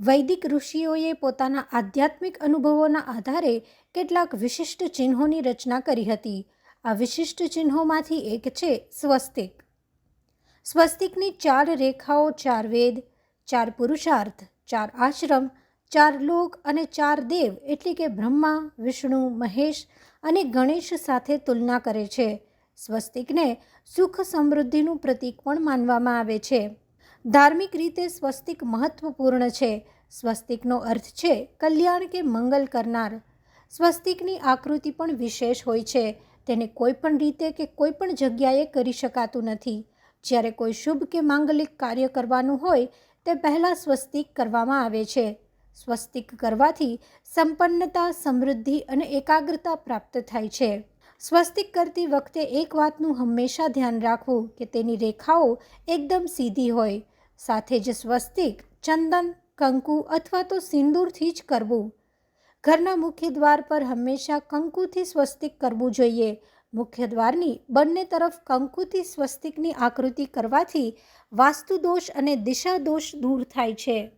વૈદિક ઋષિઓએ પોતાના આધ્યાત્મિક અનુભવોના આધારે કેટલાક વિશિષ્ટ ચિહ્નોની રચના કરી હતી. આ વિશિષ્ટ ચિહ્નોમાંથી એક છે સ્વસ્તિક. સ્વસ્તિકની ચાર રેખાઓ ચાર વેદ, ચાર પુરુષાર્થ, ચાર આશ્રમ, ચાર લોક અને ચાર દેવ એટલે કે બ્રહ્મા, વિષ્ણુ, મહેશ અને ગણેશ સાથે તુલના કરે છે. સ્વસ્તિકને સુખ સમૃદ્ધિનું પ્રતીક પણ માનવામાં આવે છે. ધાર્મિક રીતે સ્વસ્તિક મહત્વપૂર્ણ છે. સ્વસ્તિકનો અર્થ છે કલ્યાણ કે મંગલ કરનાર. સ્વસ્તિકની આકૃતિ પણ વિશેષ હોય છે. તેને કોઈપણ રીતે કે કોઈ પણ જગ્યાએ કરી શકાતું નથી. જ્યારે કોઈ શુભ કે માંગલિક કાર્ય કરવાનું હોય, તે પહેલાં સ્વસ્તિક કરવામાં આવે છે. સ્વસ્તિક કરવાથી સંપન્નતા, સમૃદ્ધિ અને એકાગ્રતા પ્રાપ્ત થાય છે. સ્વસ્તિક કરતી વખતે એક વાતનું હંમેશા ધ્યાન રાખવું કે તેની રેખાઓ એકદમ સીધી હોય. સાથે જ સ્વસ્તિક, ચંદન, કંકુ અથવા તો સિંદૂરથી જ કરવું. ઘરના મુખ્ય દ્વાર પર હંમેશા કંકુથી સ્વસ્તિક કરવું જોઈએ. મુખ્ય દ્વારની બંને તરફ કંકુથી સ્વસ્તિકની આકૃતિ કરવાથી વાસ્તુદોષ અને દિશા દોષ દૂર થાય છે.